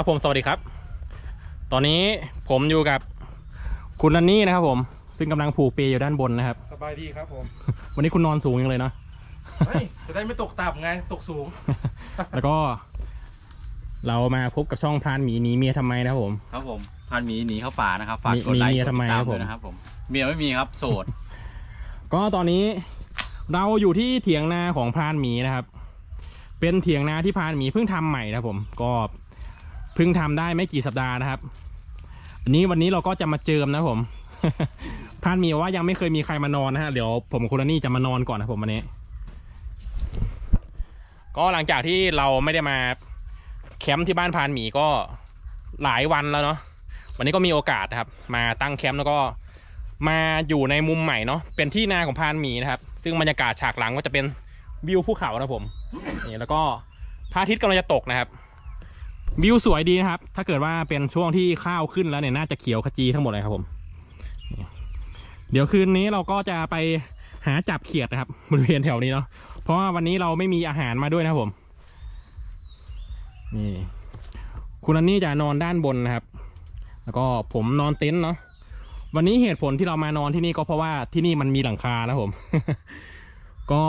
ครับผมสวัสดีครับ ตอนนี้ผมอยู่กับคุณนันนี่นะครับผม ซึ่งกำลังผูกเปลอยู่ด้านบนนะครับ สบายดีครับผม วันนี้คุณนอนสูงยังเลยเนาะเฮ้ยจะได้ไม่ตกต่ำไงตกสูง แล้วก็ เรามาพบกับช่องพรานหมีหนีเมียทำไมนะครับผม ครับผมพันหมีหนีเข้าป่านะครับฝากมีกดไลค์มีเมียกดทำไมติดตามครับผม ด้วยนะครับผมเมียไม่มีครับโสด ก็ตอนนี้เราอยู่ที่เถียงนาของพรานหมีนะครับ เป็นเถียงนาที่พรานหมีเพิ่งทำใหม่นะครับผม ก็เพิ่งทำได้ไม่กี่สัปดาห์นะครับ อันนี้วันนี้เราก็จะมาเจิมนะผมพานหมีว่ายังไม่เคยมีใครมานอนนะฮะเดี๋ยวผมคุณนี่จะมานอนก่อนนะผมวันนี้ ก็หลังจากที่เราไม่ได้มาแคมป์ที่บ้านพานหมีก็หลายวันแล้วเนาะวันนี้ก็มีโอกาสครับ มาตั้งแคมป์แล้วก็มาอยู่ในมุมใหม่เนาะเป็นที่นาของพานหมีนะครับ ซึ่งบรรยากาศฉากหลังก็จะเป็นวิวภูเขานะผมนี่แล้วก็พระอาทิตย์กำลังจะตกนะครับ วิวสวยดีนะครับ ถ้าเกิดว่าเป็นช่วงที่ข้าวขึ้นแล้วเนี่ยน่าจะเขียวขจีทั้งหมดเลยครับผม เดี๋ยวคืนนี้เราก็จะไปหาจับเขียดนะครับบริเวณแถวนี้เนาะ เพราะว่าวันนี้เราไม่มีอาหารมาด้วยนะครับผม นี่ คุณอันนี่จะนอนด้านบนนะครับ แล้วก็ผมนอนเต็นท์เนาะ วันนี้เหตุผลที่เรามานอนที่นี่ก็เพราะว่าที่นี่มันมีหลังคานะผม ก็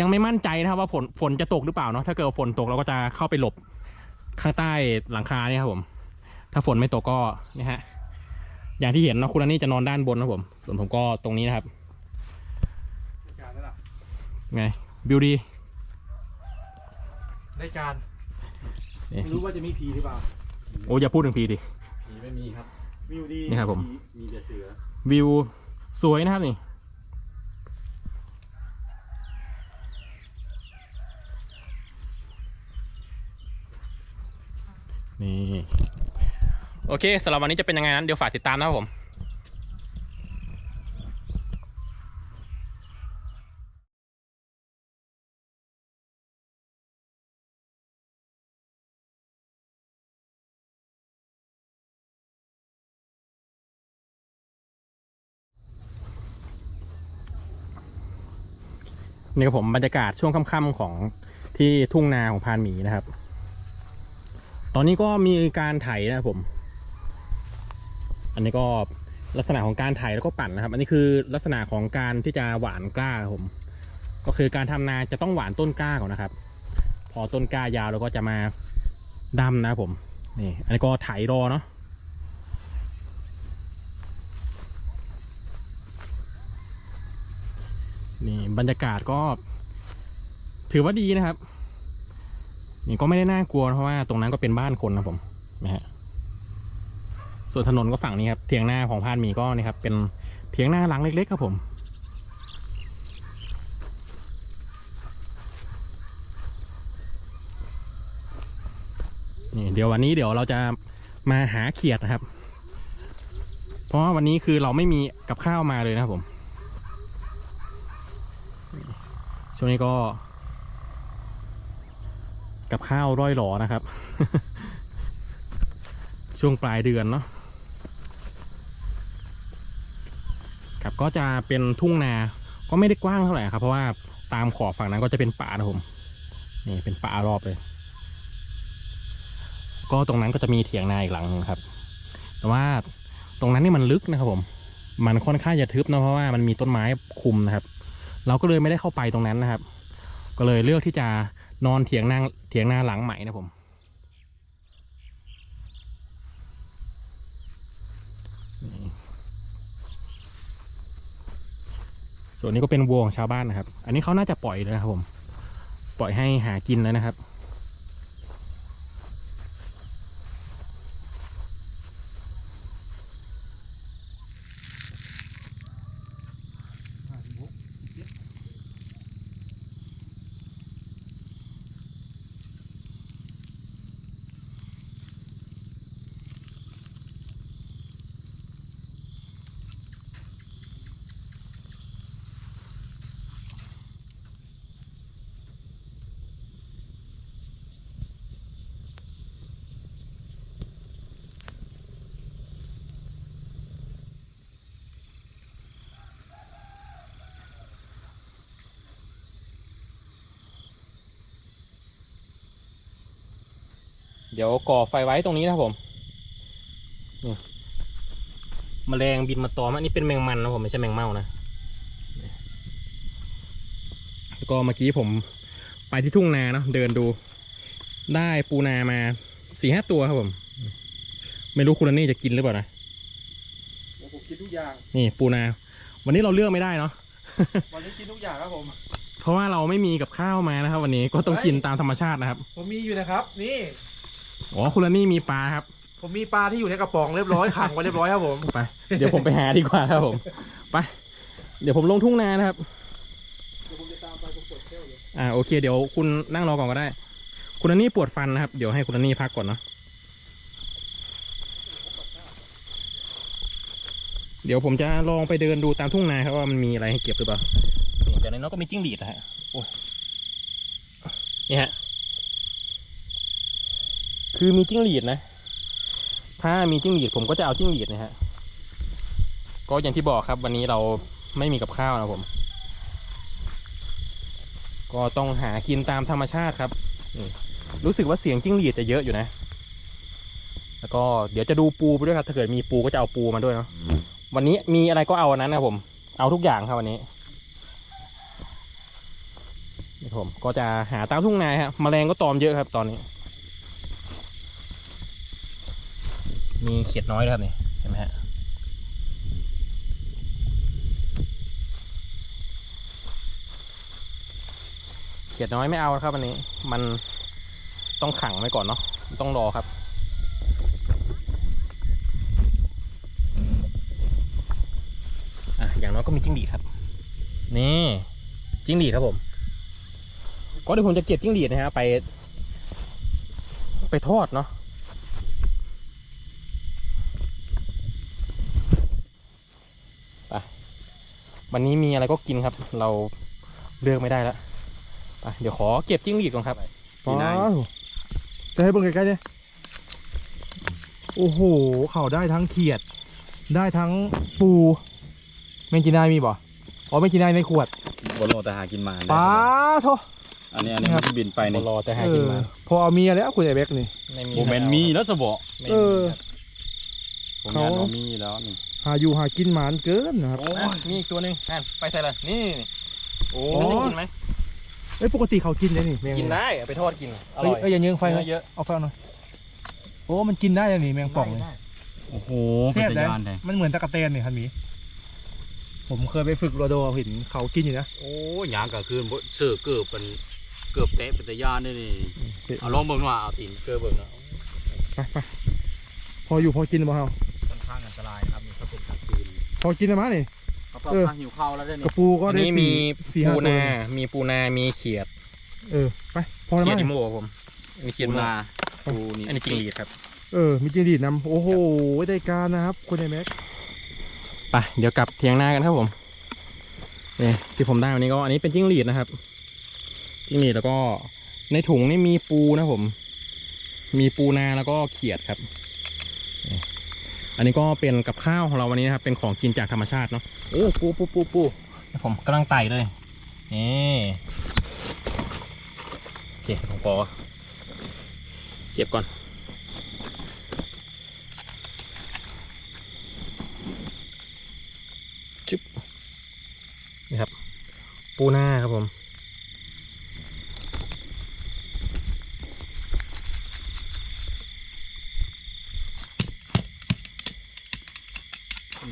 ยังไม่มั่นใจนะครับว่าฝนฝนจะตกหรือเปล่าเนาะ ถ้าเกิดฝนตกเราก็จะเข้าไปหลบ ข้างใต้หลังคาเนี่ยครับผม ถ้าฝนไม่ตกก็นี่ฮะ อย่างที่เห็นเนาะคุณอันนี่จะนอนด้านบนนะครับผม ส่วนผมก็ตรงนี้นะครับการแล้วล่ะไงบิวดีได้การนี่ไม่รู้ว่าจะมีผีหรือเปล่า โอ้อย่าพูดถึงพีดิ ผีไม่มีครับ วิวดีนี่ครับผม มีแต่เสือ วิวสวยนะครับนี่ นี่ โอเคสำหรับวันนี้จะเป็นยังไงนั้น เดี๋ยวฝากติดตามนะครับผมนี่ครับผมบรรยากาศช่วงค่ำๆของที่ทุ่งนาของพานหมีนะครับ ตอนนี้ก็มีการไถนะครับผม อันนี้ก็ลักษณะของการไถแล้วก็ปั่นนะครับ อันนี้คือลักษณะของการที่จะหวานกล้าครับผม ก็คือการทำนาจะต้องหวานต้นกล้าก่อนนะครับ พอต้นกล้ายาวเราก็จะมาดำนะครับผม นี่ อันนี้ก็ไถรอเนาะนี่บรรยากาศก็ถือว่าดีนะครับ นี่ก็ไม่ได้น่ากลัวเพราะว่าตรงนั้นก็เป็นบ้านคนนะผมนะฮะส่วนถนนก็ฝั่งนี้ครับเถียงหน้าของพานมีก็นี่ครับ เป็นเถียงหน้าหลังเล็ก ๆ ครับผมนี่เดี๋ยววันนี้เดี๋ยวเราจะมาหาเขียดนะครับ เพราะว่าวันนี้คือเราไม่มีกับข้าวมาเลยนะครับผมช่วงนี้ก็ กับข้าวร่อยหลอนะครับ ช่วงปลายเดือนเนาะครับก็จะเป็นทุ่งนาก็ไม่ได้กว้างเท่าไหร่ครับ เพราะว่าตามขอบฝั่งนั้นก็จะเป็นป่านะผมนี่เป็นป่ารอบเลย ก็ตรงนั้นก็จะมีเถียงนาอีกหลังนึงครับ แต่ว่าตรงนั้นนี่มันลึกนะครับผม มันค่อนข้างจะทึบนะเพราะว่ามันมีต้นไม้คุมนะครับ เราก็เลยไม่ได้เข้าไปตรงนั้นนะครับ ก็เลยเลือกที่จะ นอนเถียงนางเถียงนาหลังใหม่นะผม ส่วนนี้ก็เป็นวัวของชาวบ้านนะครับ อันนี้เขาน่าจะปล่อยเลยนะครับผม ปล่อยให้หากินแล้วนะครับ เดี๋ยวก่อไฟไว้ตรงนี้นะครับผมนี่แมลงบินมาตอมอันนี้เป็นแมงมันนะผมไม่ใช่แมงเม่านะแล้วก็เมื่อกี้ผมไปที่ทุ่งนาเนาะเดินดู ได้ปูนามาสี่ห้าตัวครับผม ไม่รู้คุณอันนี่จะกินหรือเปล่านะโอ้ผมกินทุกอย่างนี่ปูนา วันนี้เราเลือกไม่ได้เนาะวันนี้กินทุกอย่างครับผม เพราะว่าเราไม่มีกับข้าวมานะครับ วันนี้ก็ต้องกินตามธรรมชาตินะครับ ผมมีอยู่นะครับ นี่ อ๋อคุณอันนี่มีปลาครับ ผมมีปลาที่อยู่ในกระป๋องเรียบร้อยขังไว้เรียบร้อยครับผม ไปเดี๋ยวผมไปหาดีกว่าครับผมไปเดี๋ยวผมลงทุ่งนานะครับเดี๋ยวผมจะตามไปผมกดแก้วอยู่อ่าโอเค เดี๋ยวคุณนั่งรอก่อนก็ได้ คุณอันนี่ปวดฟันนะครับ เดี๋ยวให้คุณอันนี่พักก่อนเนาะเดี๋ยวผมจะลองไปเดินดูตามทุ่งนาครับว่ามันมีอะไรให้เก็บหรือเปล่านี่จากนั้นก็มีจิ้งหรีดนะฮะโอ้ยนี่ฮะ คือมีจิ้งหรีดนะ ถ้ามีจิ้งหรีดผมก็จะเอาจิ้งหรีดนะฮะ ก็อย่างที่บอกครับวันนี้เราไม่มีกับข้าวนะผม ก็ต้องหากินตามธรรมชาติครับ รู้สึกว่าเสียงจิ้งหรีดจะเยอะอยู่นะ แล้วก็เดี๋ยวจะดูปูไปด้วยครับ ถ้าเกิดมีปูก็จะเอาปูมาด้วยเนาะ วันนี้มีอะไรก็เอาอันนั้นนะผม เอาทุกอย่างครับวันนี้ผมก็จะหาตามทุ่งนาครับแมลงก็ตอมเยอะครับตอนนี้ มีเขียดน้อยด้วยครับนี่เห็นไหมฮะเขียดน้อยไม่เอาครับวันนี้ มันต้องขังไว้ก่อนเนาะต้องรอครับอะอย่างน้อยก็มีจิ้งหรีดครับ นี่จิ้งหรีดครับผม ก็เดี๋ยวผมจะเก็บจิ้งหรีดนะฮะไป ไปทอดเนาะ วันนี้มีอะไรก็กินครับ เราเลือกไม่ได้แล้วไปเดี๋ยวขอเก็บจิ้งหรีดก่อนครับที่ไหนว้าวจะให้เบิ่งใกล้ๆเนี่ยโอ้โห เขาได้ทั้งเขียด ได้ทั้งปูแมงจีนายมีบ่อ๋อแมงจีนายในขวดบนโลแต่หากินมาป้าโทอันนี้อันนี้ครับที่บินไปไปนี่รอแต่หาเอกินอมา พอเอาเมียแล้วคุณไอ้เบ็กนี่ไม่มีโมเมนมีแล้วสบอไม่เอมีอครับผมเขางานเรามีแล้วนี่ หาอยู่หากินหมานเกินนะครับอะมีอีกตัวหนึ่งนั่นไปใส่เลยนี่นี่โอ้อ๋อนี่กินไหมเอ้ยปกติเขากินได้นี่แมงกินได้เอาไปทอดกินอเอ้ร่ยอย เอ้ยอย่าเยื้องไฟเนื้นะอเยอะ เอาไฟเอาหน่อยโอ้มันกินได้เลยนี่แมงป่องนี่ได้โอ้โหเสียบเป็นได้ตะยานเลยมันเหมือนตะกะเตนนี่คันมี ผมเคยไปฝึกโรโดเห็นเขากินอยู่นะโอ้ยางกลางคืนบ่เสือเกือบเป็นเกือบเตะเป็นตะยานได้นี่เอาลองเบิ่งว่าเอาตีนเกือบเบิ่งนะไปไปพออยู่พอกินบ่เฮาค่อนข้างอันตรายนะครับนี่เขาเป็นกลางคืนพอกินได้มั้ยนี่เขาเพิ่เออมหิวข้าวแล้วได้กนี่ระปูก็อันได้นี้สี่มีสี่ห้าปูตัวนา มีปูนา มีเขียด เออไปพอแล้วเขียดมั้นิยโม่ครับผมมีเขียดปูโม่นาปูนี่อันนี้จิงหรีดครับ เออมีจิงดีดนำโอ้โหได้การนะครับคุณไอ้แม็กไปเดี๋ยวกลับเทียงหน้ากันครับผมนี่ที่ผมได้วันนี้ก็อันนี้เป็นจิ้งหรีดนะครับจิ้งหรีดแล้วก็ในถุงนี่มีปูนะผม มีปูนาแล้วก็เขียดครับนี่ อันนี้ก็เป็นกับข้าวของเราวันนี้นะครับเป็นของกินจากธรรมชาติเนาะโอ้ปูปูปูปูผมกำลังไต่เลยนี่โอเคผมขอเก็บก่อนจึ๊บนี่ครับ ปูหน้าครับผม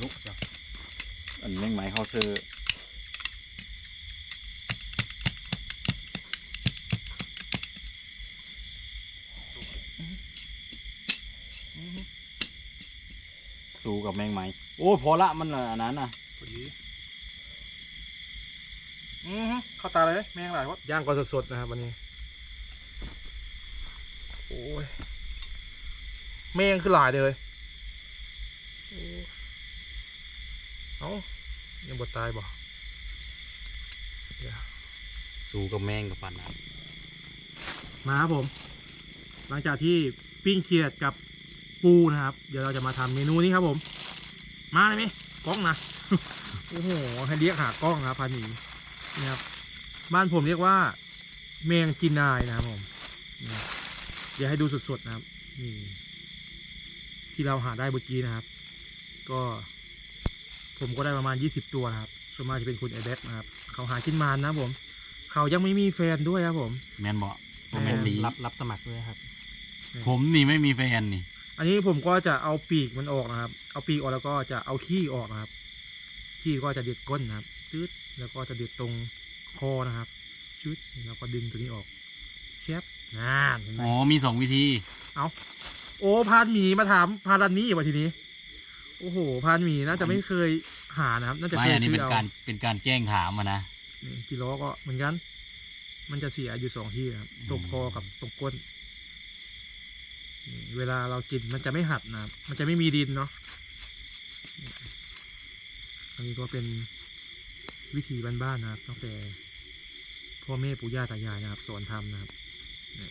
ลุกจ้ะอันนี้แม่งไหมเขา ซื้อสู้กับแมงไหม โอ้ยพอละมันอันนั้นนะพอดีอือฮึเข้าตาเลยแมงหลายวะย่างก่อนสดๆนะครับวันนี้ โอ้ยแมงคือหลายเลยโอ้เอ้ายัง บดตายบ่สู้กับแมงกับปันนะมาครับผม หลังจากที่ปิ้งเขียดกับปูนะครับ เดี๋ยวเราจะมาทำเมนูนี้ครับผม มาเลยไหมกล้องนะ โอ้โหให้เรียกหากล้องครับพันนี้นะครับ บ้านผมเรียกว่า แมงจีนายนะครับผมนี่ครับเดี๋ยวให้ดูสดๆนะครับนี่ที่เราหาได้เมื่อกี้นะครับ ก็ ผมก็ได้ประมาณยี่สิบตัวนะครับส่วนมากจะเป็นคุณไอแบ็กนะครับเขาหากินมานนะครับผมเขายังไม่มีแฟนด้วยครับผม แมนบอกแม่นแมนดีรับรับสมัครด้วยครับ ผมนี่ไม่มีแฟนนี่ อันนี้ผมก็จะเอาปีกมันออกนะครับ เอาปีกออกแล้วก็จะเอาขี้ออกนะครับ ขี้ก็จะเด็ดก้นนะครับตืดแล้วก็จะเด็ดตรงคอนะครับชุดแล้วก็ดึงตัวนี้ออกเชฟน่าเห็นไหมอ๋อมีสองวิธีโอ้พานหมีมาถามพานรันนี้อีกว่าทีนี้ โอ้โหพานหมีน่าจะไม่เคยหานะครับ น่าจะไม่เคยอันนี้ซื้เป็อนเอาการเป็นการแจ้งถามอะนะ นี่กิโลก็เหมือนกัน มันจะเสียอยู่สองที่นะครับ ตรงคอกับตรงก้นนี่เวลาเรากินมันจะไม่หัดนะครับ มันจะไม่มีดินเนาะนี่อันนี้ก็เป็นวิธีบ้านๆนะครับ ตั้งแต่พ่อแม่ปู่ย่าตายายนะครับ สอนทำนะครับนี่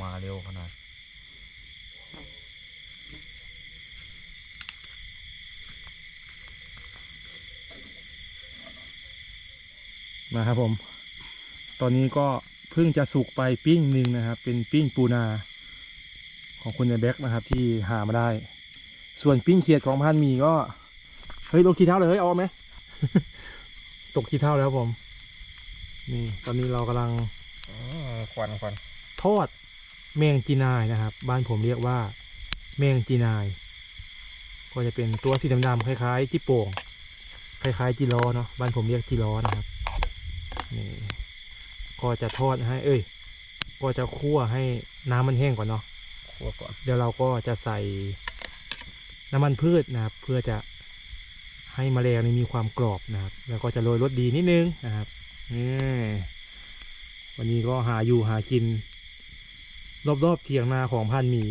มาเร็วขนาด มาครับผม ตอนนี้ก็เพิ่งจะสุกไปปิ้งหนึ่งนะครับ เป็นปิ้งปูนา ของคุณในแบ็กนะครับ ที่หามาได้ ส่วนปิ้งเขียดของพันหมีก็เฮ้ยลงขี้เท้าเลยเฮ้ยเอาไหมตกขี้เท้าแล้วครับผม นี่ ตอนนี้เรากำลังควันควันทอดแมงจีนายนะครับ บ้านผมเรียกว่า แมงจีนาย ก็จะเป็นตัวสีดำๆคล้ายๆที่โป่งคล้ายๆจีรอเนาะบ้านผมเรียกจีรอนะครับ นี่ก็จะทอดให้ เอ้ย ก็จะคั่วให้น้ำมันแห้งก่อนเนาะคั่วก่อนเดี๋ยวเราก็จะใส่น้ำมันพืชนะครับ เพื่อจะให้แมลงนี่มีความกรอบนะครับ แล้วก็จะโรยรสดีนิดนึงนะครับนี่วันนี้ก็หาอยู่หากิน รอบๆเถียงนาของพันหมี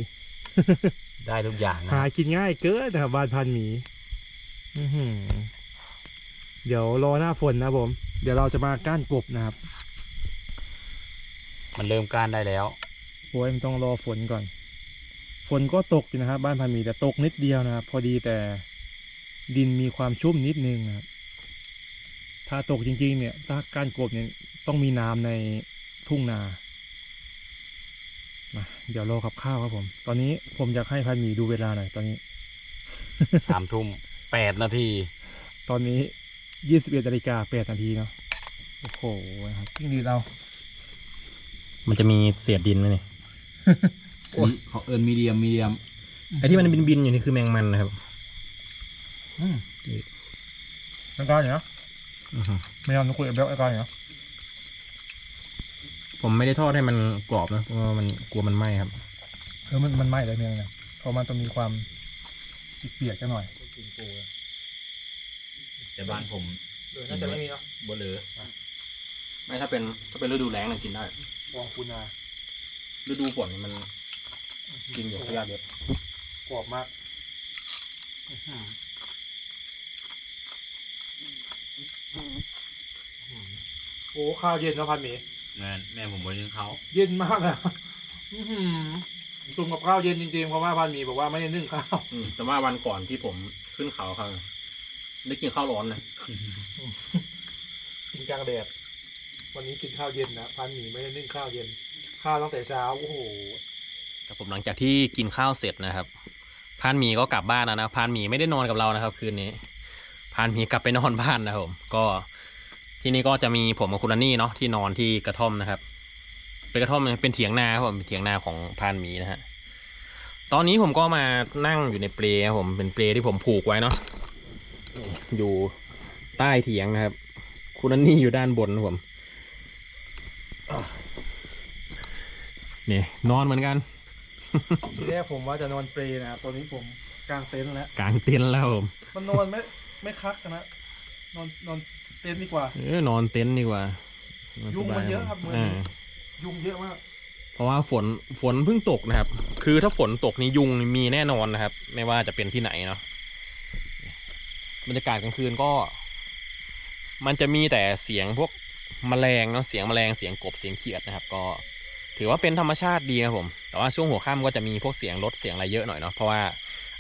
ได้ทุกอย่างนะหากินง่ายเกินนะครับบ้านพันหมีอื้อหือเดี๋ยวรอหน้าฝนนะครับผม เดี๋ยวเราจะมาก้านกบนะครับ มันเริ่มการได้แล้วโอ้ยมันต้องรอฝนก่อน ฝนก็ตกอยู่นะครับ บ้านพันหมีแต่ตกนิดเดียวนะครับ พอดีแต่ดินมีความชุ่มนิดนึงนะครับ ถ้าตกจริงๆเนี่ย ถ้าก้านกบเนี่ยต้องมีน้ำในทุ่งนามาเดี๋ยวรอกับข้าวครับผม ตอนนี้ผมอยากให้พันหมีดูเวลาหน่อยตอนนี้ สามทุ่มแปดนาที ตอนนี้ ยี่สิบเอ็ดนาฬิกาแปดนาทีเนาะโอ้โหนะครับจิ้งหรีดเรา มันจะมีเศษดินไหมเนี่ยโอ้ยเขาเอินมีเดียมมีเดียมไอ้ที่มันบินบินๆอยู่นี่คือแมงมันนะครับอืมน้ำตาลเหรอไม่เอานุกุยเบลไอ้กอนเหรอผมไม่ได้ทอดให้มันกรอบนะเพราะว่ามันกลัวมันไหม้ครับเออมันมันไหม้เลยเมียนะเพราะมันต้องมีความเปียกๆกันหน่อย แต่บ้านผมเออน่าจะไม่มีเนาะบ่เหลือไม่ถ้าเป็นถ้าเป็นฤดูแล้งเนี่ยกินได้วองปูนาฤดูฝนเนี่ยมันกินอยู่ยากเยอะกรอบมากอื้อหือโอ้ข้าวเย็นนะพันหมีแม่แม่ผมบ่เลี้ยงเขาเย็นมากอะอื้อหือตุ่มกับข้าวเย็นจริงๆเพราะว่าพันหมีบอกว่าไม่ได้นึ่งข้าวอืมแต่ว่าวันก่อนที่ผมขึ้นเขาครับ ได้กินข้าวร้อนนะกินกลางแดด วันนี้กินข้าวเย็นนะพันหมีไม่ได้นึ่งข้าวเย็น ข้าวตั้งแต่เช้าโอ้โหแต่ผมหลังจากที่กินข้าวเสร็จนะครับพานหมีก็กลับบ้านแล้วนะพานหมีไม่ได้นอนกับเรานะครับ คืนนี้พานหมีกลับไปนอนบ้านนะครับผมก็ที่นี่ก็จะมีผมกับคุณอันนี่เนาะที่นอนที่กระท่อมนะครับเป็นกระท่อมเป็นเถียงนาครับผมเป็นเถียงนาของพานหมีนะฮะตอนนี้ผมก็มานั่งอยู่ในเปลครับผมเป็นเปลที่ผมผูกไว้เนาะ อยู่ใต้เถียงนะครับ คุณอันนี่อยู่ด้านบนครับผมนี่นอนเหมือนกันทีแรกผมว่าจะนอนเปรย์นะครับตอนนี้ผมกางเต็นท์แล้วกลางเต็นท์แล้วผมมันนอนไม่ไม่คักนะนอนนอนเต็นท์ดีกว่าเออนอนเต็นท์ดีกว่า ยุงมันเยอะครับสาเมืองนี้อ่ายุงเยอะมากเพราะว่าฝนฝนเพิ่งตกนะครับ คือถ้าฝนตกนี่ยุงมีแน่นอนนะครับ ไม่ว่าจะเป็นที่ไหนเนาะ บรรยากาศกลางคืนก็ มันจะมีแต่เสียงพวกแมลงเนาะเสียงแมลงเสียงกบเสียงเขียดนะครับ ก็ถือว่าเป็นธรรมชาติดีครับผม แต่ว่าช่วงหัวค่ำก็จะมีพวกเสียงรถเสียงอะไรเยอะหน่อยเนาะเพราะว่า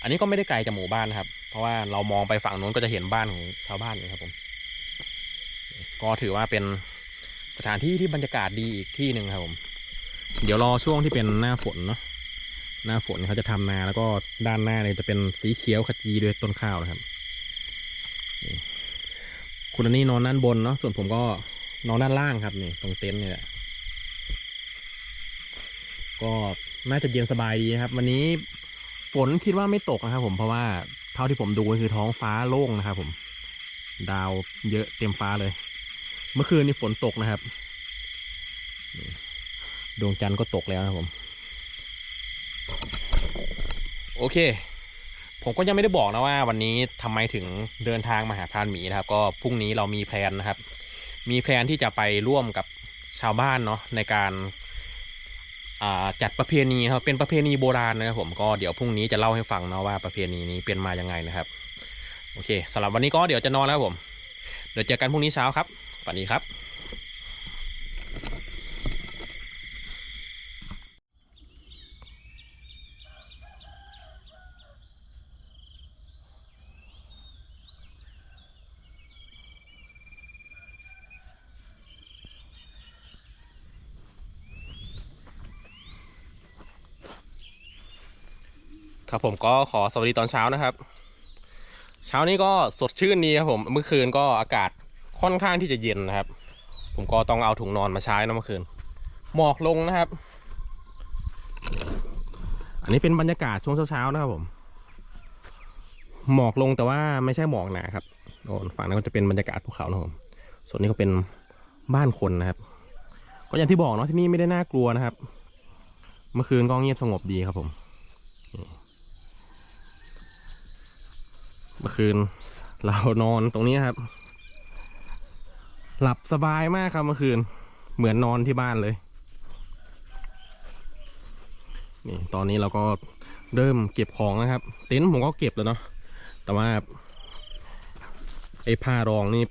อันนี้ก็ไม่ได้ไกลจากหมู่บ้านนะครับ เพราะว่าเรามองไปฝั่งนู้นก็จะเห็นบ้านของชาวบ้านเลยครับผม ก็ถือว่าเป็นสถานที่ที่บรรยากาศดีอีกที่หนึ่งครับผม เดี๋ยวรอช่วงที่เป็นหน้าฝนเนาะหน้าฝนเขาจะทำนาแล้วก็ด้านหน้าเนี่ยจะเป็นสีเขียวขจีด้วยต้นข้าวนะครับ คุณอันนี้นอนด้านบนเนาะส่วนผมก็นอนด้านล่างครับนี่ตรงเต็นท์เนี่ยแหละก็น่าจะเย็นสบายดีนะครับ วันนี้ฝนคิดว่าไม่ตกนะครับ ผมเพราะว่าเท่าที่ผมดูก็คือท้องฟ้าโล่งนะครับ ผม ดาวเยอะเต็มฟ้าเลย เมื่อคืนนี้ฝนตกนะครับดวงจันทร์ก็ตกแล้วนะครับผม โอเค ผมก็ยังไม่ได้บอกนะว่าวันนี้ทำไมถึงเดินทางมาหาพรานหมีนะครับ ก็พรุ่งนี้เรามีแพลนนะครับ มีแพลนที่จะไปร่วมกับชาวบ้านเนาะในการาจัดประเพณีครับเป็นประเพณีโบราณนะครับผมก็เดี๋ยวพรุ่งนี้จะเล่าให้ฟังเนาะว่าประเพณีนี้เป็นมายังไงนะครับ โอเคสำหรับวันนี้ก็เดี๋ยวจะนอนแล้วผม เดี๋ยวเจอกันพรุ่งนี้เช้าครับฝันดีครับ ครับผมก็ขอสวัสดีตอนเช้านะครับ เช้านี้ก็สดชื่นดีครับผมเมื่อคืนก็อากาศค่อนข้างที่จะเย็นนะครับ ผมก็ต้องเอาถุงนอนมาใช้นะเมื่อคืน หมอกลงนะครับ อันนี้เป็นบรรยากาศช่วงเช้าๆนะครับผม หมอกลงแต่ว่าไม่ใช่หมอกหนาครับโอ้ฝั่งนั้นก็จะเป็นบรรยากาศภูเขานะครับผมส่วนนี้ก็เป็นบ้านคนนะครับ ก็อย่างที่บอกเนาะที่นี่ไม่ได้น่ากลัวนะครับ เมื่อคืนก็เงียบสงบดีครับผม เมื่อคืน เรานอนตรงนี้ครับ หลับสบายมากครับเมื่อคืน เหมือนนอนที่บ้านเลย นี่ตอนนี้เราก็เริ่มเก็บของนะครับ เต็นท์ผมก็เก็บแล้วเนาะแต่ว่าไอ้ผ้ารองนี่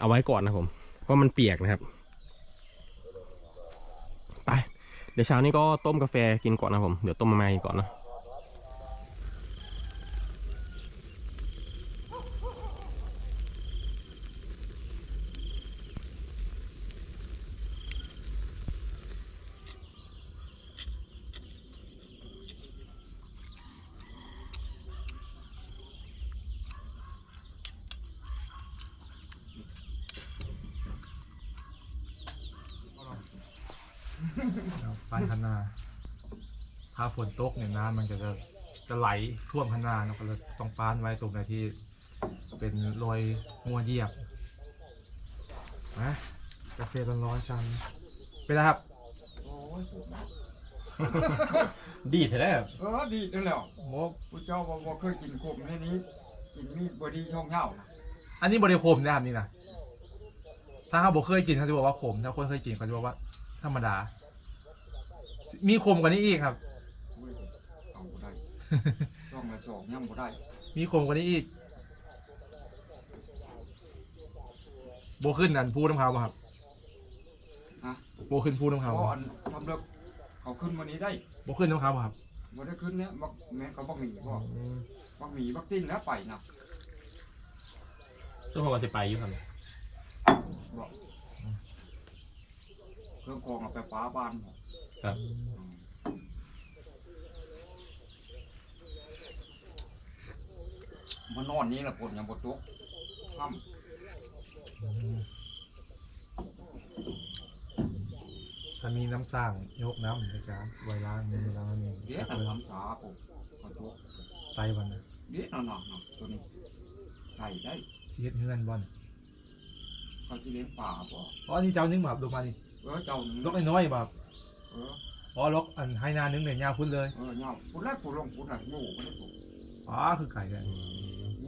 เอาไว้ก่อนนะผมเพราะมันเปียกนะครับ ไป เดี๋ยวเช้านี้ก็ต้มกาแฟกินก่อนนะผม เดี๋ยวต้มมาม่ากินก่อนนะ ปานคันนาถ้า ฝนตกเนี่ยน้ำมันจะจะจะไหลท่วมคันนาเนาะก็เลยต้องปานไว้ตรงไหนที่เป็นรอยงัวเหยียบนะกาแฟร้อนๆชันเป็นไรครับโอ้ยผมดีแท้เออดีนั่นแหละโมผู้เจ้าบ่บ่เคยกินกบในนี้ กินมีดบดีช่องเหย้านะอันนี้บริโภมนะครับนี่นะถ้าเขาบอกเคยกินเขาจะบอกว่าขมถ้าคนเคยกินเขาจะบอกว่า ธรรมดา มีขมกว่านี้อีกครับโอ้ยเอา บ่ได้ช่องละสองยังบ่ได้มีขมกว่านี้อีกโบขึ้นนั่นพูดน้ำเขาป่ะครับฮะโบขึ้นพูดน้ำเพเขาราะบ่อันทำเลิกเขาขึ้นวันนี้ได้โบขึ้นน้ำเขาป่ะครับบ่ได้ขึ้นเนี่ยบักแม่นเขาบักหมีบ่อืมบักหมีบักติ้นแล้วไปนะช่วงผมว่าสิไปอยู่ครับบ่เครื่องกรองเอาไปฟ้าบ้านบ่ครับอื มมันนอนนี้ละคนยังบ่ตกค่ำถ้ามีน้ำสร้างยกน้ำในการไว้ล้างมือล้างมือเดี๋ยวแค่ทำเลยทำขาผมขอโทษใส่วันนะเดี๋ยวหนอนๆตัวนี้ใส่ได้เฮ็ดเฮือนวันเขาจะเลี้ยงป่าบ่อ๋อนี่เจ้านึงแบบดูมานี่เออเจ้าหนึ่งลกน้อยๆแบบเอออ๋อลกอันให้นานึงเนี่ยยาวพุ่นเลยเออเนาพูดแรกพูดลงพูดหนักงูไม่ได้พูดอ๋อคือไก่เลย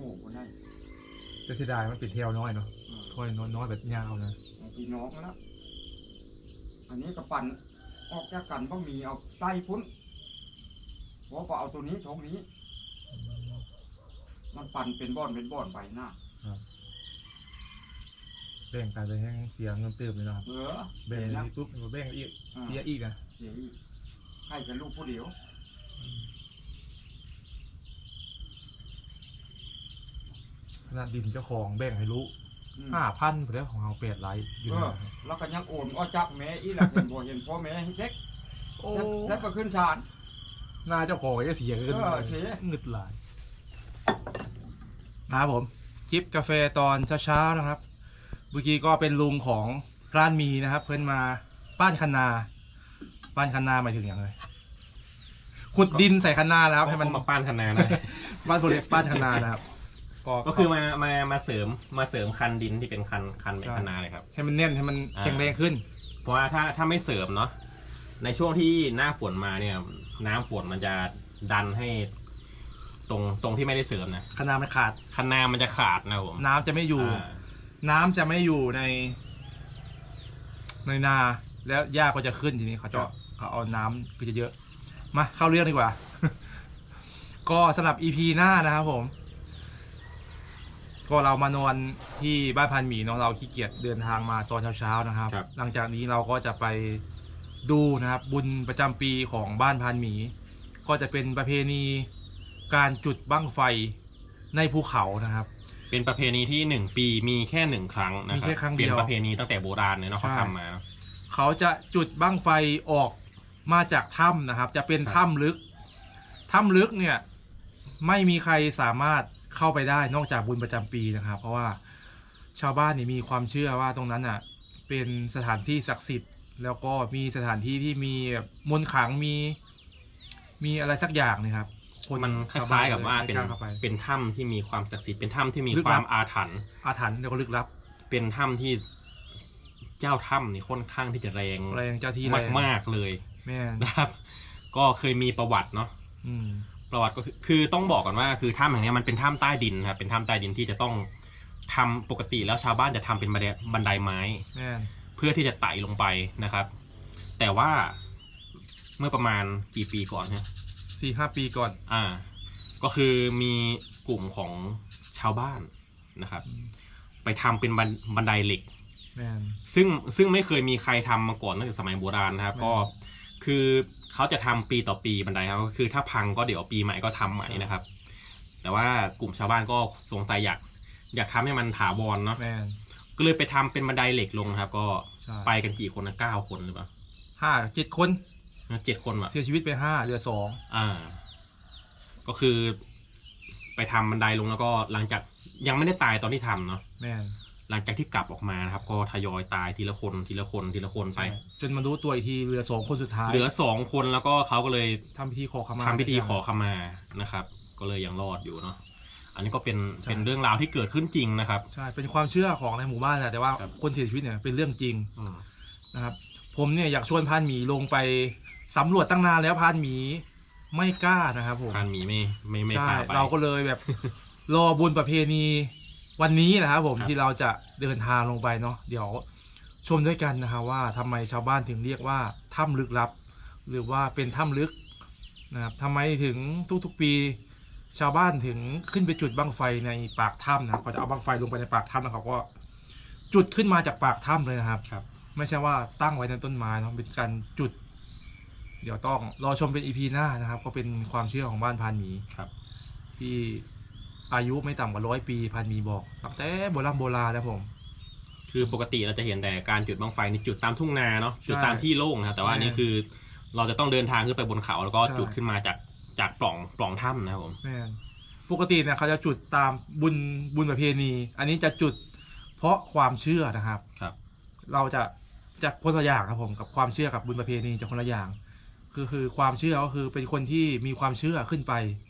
งูไม่ได้จะเสียดายมันเป็นเทวน้อยเนาะเออค่อยน้อยๆแบบยาวนะเอาพี่น้องแล้วอันนี้ก็ปั่นออกจากกันบ่มีเอาไต้พุ่นเพราะก็เอาตัวนี้ชงนี้ มันปั่นเป็นบ่อนเป็นบ่อนไปหน้าแบ่งกันเลยให้เสียเงินเติมเลยเนาะครับเออแบ่งเสียนี้ปุ๊บแบ่งอีกอ่าเสียอีกนะเสียอีกใครจะลูกผู้เดียว ขนาดดินเจ้าของแบ่งให้รู้อืมห้าพันไปแล้วของเราแปดไลค์อยู่เอนะอแล้วก็ยังโอนอ้อจักแม่อีหละเห็นบ่เห็นพ่อแม่ให้เด็กโอ้แล้วก็ขึ้นศาล หน้าเจ้าของก็เสียเงินเออเสีย เงึดหลายนะครับผมจิบกาแฟตอนเช้าๆนะครับเมื่อกี้ก็เป็นลุงของร้านมีนะครับ เพื่อนมาป้านคันนาป้านคันนาหมายถึงอย่างไรขุดดินใส่คันนานะครับให้มัน มาป้านคะนานะ บ้านโพเล็กป้านคันนานะครับ ก็คือมามามาเสริมมาเสริมคันดินที่เป็นคันคันเป็นใช่คะนาเลยครับให้มันแน่นให้มันอ่าแข็งแรงขึ้น เพราะว่าถ้าถ้าไม่เสริมเนาะในช่วงที่หน้าฝนมาเนี่ย น้ำฝนมันจะดันให้ ตรงตรงที่ไม่ได้เสริมนะคันนามันขาดคันนามันจะขาดนะครับผมน้ำจะไม่อยู่อ่าน้ำจะไม่อยู่ใน ในนาแล้วหญ้าก็จะขึ้นทีนี้เขาจะเขาเอาน้ำก็จะเยอะมาเข้าเรื่องดีกว่า ก็สำหรับ EP หน้านะครับผม ก็เรามานอนที่บ้านพันหมีเนาะเราขี้เกียจเดินทางมาตอนเช้าๆนะครับ ครับ หลังจากนี้เราก็จะไปดูนะครับบุญประจำปีของบ้านพันหมี ก็จะเป็นประเพณีการจุดบั้งไฟในภูเขานะครับ เป็นประเพณีที่หนึ่งปีมีแค่หนึ่งครั้งนะมีครับแค่ครั้งเดียวเป็นประเพณีตั้งแต่โบราณเลยเนาะเขาใช่ ทำมาเนอะเขาจะจุดบั้งไฟออกมาจากถ้ำนะครับ จะเป็นครับ ถ้ำลึก ถ้ำลึกเนี่ย ไม่มีใครสามารถ เข้าไปได้นอกจากบุญประจำปีนะครับ เพราะว่าชาวบ้านนี่มีความเชื่อว่าตรงนั้นอะเป็นสถานที่ศักดิ์สิทธิ์ แล้วก็มีสถานที่ที่มีแบบมนต์ขลังมี มีอะไรสักอย่างเนะครับมันคชวล้ายนๆกับว่าเป็นไม่กล้เข้าไปเป็นถ้ำที่มีความศักดิ์สิทธิ์เป็นถ้ำที่มีลึกคลัวาบมอาถรรพ์อาถรรพ์แล้วก็ลึกลับ เป็นถ้ำที่เจ้าถ้ำนี่ค่อนข้างที่จะแรงแรงเจ้าที่แรมากงมากๆเลยแม่นนะครับ ก็เคยมีประวัติเนาะอืม ประวัติก็คือคือต้องบอกก่อนว่าคือถ้ำแห่งเนี้ยมันเป็นถ้ำใต้ดินครับเป็นถ้ำใต้ดินที่จะต้องทำปกติแล้วชาวบ้านจะทำเป็นบันไดบันไดไม้ แม่นเพื่อที่จะไต่ลงไปนะครับ แต่ว่าเมื่อประมาณกี่ปีก่อนเนี่ยสี่ห้าปีก่อน อ่า ก็คือมีกลุ่มของชาวบ้านนะครับ ไปทำเป็นบันบันไดเหล็ก แม่น ซึ่งซึ่งไม่เคยมีใครทำมาก่อนตั้งแต่สมัยโบราณนะครับไม่ก็คือ เขาจะทำปีต่อปีบันไดครับก็คือถ้าพังก็เดี๋ยวปีใหม่ก็ทำใหม่นะครับ แต่ว่ากลุ่มชาวบ้านก็สงสัยอยากอยากทำให้มันถาวรเนาะแม่นก็เลยไปทำเป็นบันไดเหล็กลงครับ ก็ใช่ไปกันกี่คนนะเก้าคนหรือเปล่าห้าเจ็ดคนเจ็ดคนว่ะเสียชีวิตไปห้าเหลือสองอ่า ก็คือ ไปทำบันไดลงแล้วก็หลังจากยังไม่ได้ตายตอนที่ทำเนาะแม่น หลังจากที่กลับออกมานะครับ ก็ทยอยตายทีละคนทีละคนทีละคนไป จนมารู้ตัวอีกทีเหลือสองคนสุดท้ายเหลือสองคนแล้วก็เขาก็เลยทำพิธีขอขมาทำพิธีขอขมานะครับ ก็เลยยังรอดอยู่เนาะอันนี้ก็เป็นใช่เป็นเรื่องราวที่เกิดขึ้นจริงนะครับ ใช่เป็นความเชื่อของในหมู่บ้านแหละแต่ว่าครับ คนเสียชีวิตเนี่ยเป็นเรื่องจริงอืมนะครับ ผมเนี่ยอยากชวนพานหมีลงไปสำรวจตั้งนานแล้วพานหมีไม่กล้านะครับผมทานหมีไม่ไม่ไม่ใช่พาไป เราก็เลยแบบ รอบุญประเพณี วันนี้นะครับผมครับ ที่เราจะเดินทางลงไปเนาะเดี๋ยวชมด้วยกันนะครับว่าทำไมชาวบ้านถึงเรียกว่าถ้ำลึกลับ หรือว่าเป็นถ้ำลึกนะครับทำไมถึงทุกๆปี ชาวบ้านถึงขึ้นไปจุดบั้งไฟในปากถ้ำนะครับเขาจะเอาบั้งไฟลงไปในปากถ้ำแล้วเขาก็จุดขึ้นมาจากปากถ้ำเลยนะครับ ครับ ไม่ใช่ว่าตั้งไว้ในต้นไม้นะครับเป็นการจุด เดี๋ยวต้องรอชมเป็นอีพีหน้านะครับ ก็เป็นความเชื่อของบ้านพานหมีครับ ที่ อายุไม่ต่ำกว่าร้อยปีพานหมีบอกตั้งแต่โบราณโบราณแล้วผม คือปกติเราจะเห็นแต่การจุดบังไฟนี่จุดตามทุ่งนาเนาะใช่จุดตามที่โล่งนะครับแต่ว่าอันนี้ใช่คือเราจะต้องเดินทางขึ้นไปบนเขาแล้วก็ใช่จุดขึ้นมาจากจากปล่องปล่องถ้ำนะครับผมแม่นปกติเนี่ยเขาจะจุดตามบุญบุญประเพณี อันนี้จะจุดเพราะความเชื่อนะครับ ครับ เราจะจะคนละอย่างครับผมกับความเชื่อกับบุญประเพณีจะคนละอย่าง คือคือความเชื่อก็คือเป็นคนที่มีความเชื่อขึ้นไปถ้า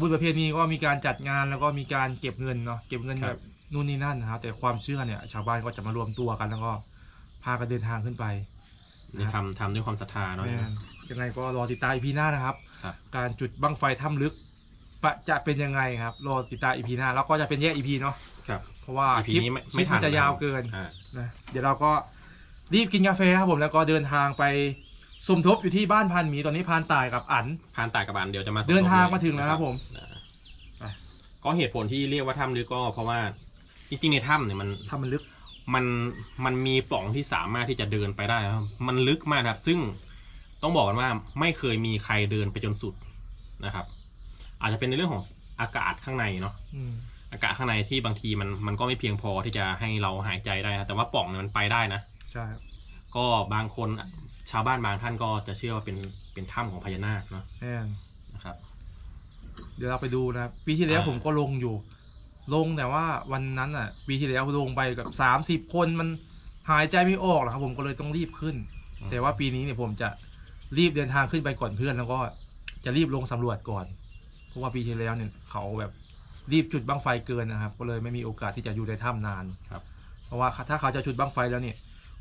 บุญประเพณีก็มีการจัดงานแล้วก็มีการเก็บเงินเนาะเก็บเงินครัแบบ บนู่นนี่นั่นนะครับแต่ความเชื่อเนี่ย ชาวบ้านก็จะมารวมตัวกันแล้วก็พากันเดินทางขึ้นไป นี่ทำทำด้วยความศรัทธาเนาะ แม่นยังไงก็รอติดตามอีพีหน้านะครับ ครับ การจุดบั้งไฟถ้ำลึกปะจะเป็นยังไงครับ รอติดตามอีพีหน้า แล้วก็จะเป็นแยกอีพีเนาะ ครับ เพราะว่า EP คลิปนี้ไม่คไม่ลิปทันมันจะยาวเกินอ่า นะ เดี๋ยวเราก็รีบกินกาแฟครับผม แล้วก็เดินทางไป สมทบอยู่ที่บ้านพันหมีตอนนี้พานตายกับอันพานตายกับบานเดี๋ยวจะมาสมเดินทางทบมาถึงแล้วครับผม อ่าไปก็เหตุผลที่เรียกว่าถ้ำลึกก็เพราะว่าจริงๆในถ้ำเนี่ยมันถ้ามันลึก มันมันมีปล่องที่สามารถที่จะเดินไปได้ครับมันลึกมากครับ ซึ่งต้องบอกกันว่าไม่เคยมีใครเดินไปจนสุดนะครับ อาจจะเป็นในเรื่องของอากาศข้างในเนาะอืม อากาศข้างในที่บางทีมันมันก็ไม่เพียงพอที่จะให้เราหายใจได้นะแต่ว่าปล่องเนี่ยมันไปได้นะ ใช่ครับก็บางคน ชาวบ้านบางท่านก็จะเชื่อว่าเป็นเป็นถ้ำของพญานาคเนาะแน่นนะครับ เดี๋ยวเราไปดูนะครับปีที่แล้วอ่า ผมก็ลงอยู่ ลงแต่ว่าวันนั้นอะปีที่แล้วลงไปกับสามสิบคนมันหายใจไม่ออกนะครับ ผมก็เลยต้องรีบขึ้น แต่ว่าปีนี้เนี่ยผมจะรีบเดินทางขึ้นไปก่อนเพื่อนแล้วก็จะรีบลงสำรวจก่อน เพราะว่าปีที่แล้วเนี่ยเขาแบบรีบจุดบั้งไฟเกินนะครับ ก็เลยไม่มีโอกาสที่จะอยู่ในถ้ำนานครับ เพราะว่าถ้าเขาจะจุดบั้งไฟแล้วเนี่ย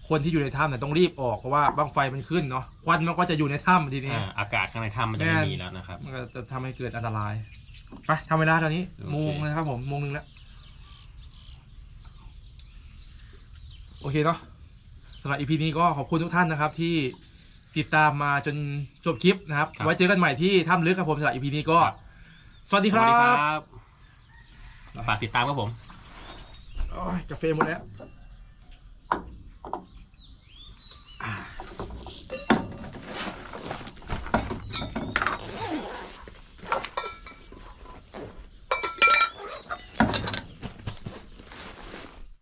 คนที่อยู่ในถ้ำเนี่ยต้องรีบออกเพราะว่าบั้งไฟมันขึ้นเนาะควันมันก็จะอยู่ในถ้ำทีนี้ อ่าอากาศข้างในถ้ำมันจะไม่มีแล้วนะครับ มันก็จะทำให้เกิดอันตรายไปทำเวลาตอนนี้โอเค โมงนะครับผมโมงหนึ่งแล้วโอเคเนาะสำหรับอีพีนี้ก็ขอบคุณทุกท่านนะครับ ที่ติดตามมาจนจบคลิปนะครับไว้เจอกันใหม่ที่ถ้ำลึกครับผมสำหรับอีพีนี้ก็ สวัสดีครับฝากติดตามครับผม โอ้ยกาแฟหมดแล้ว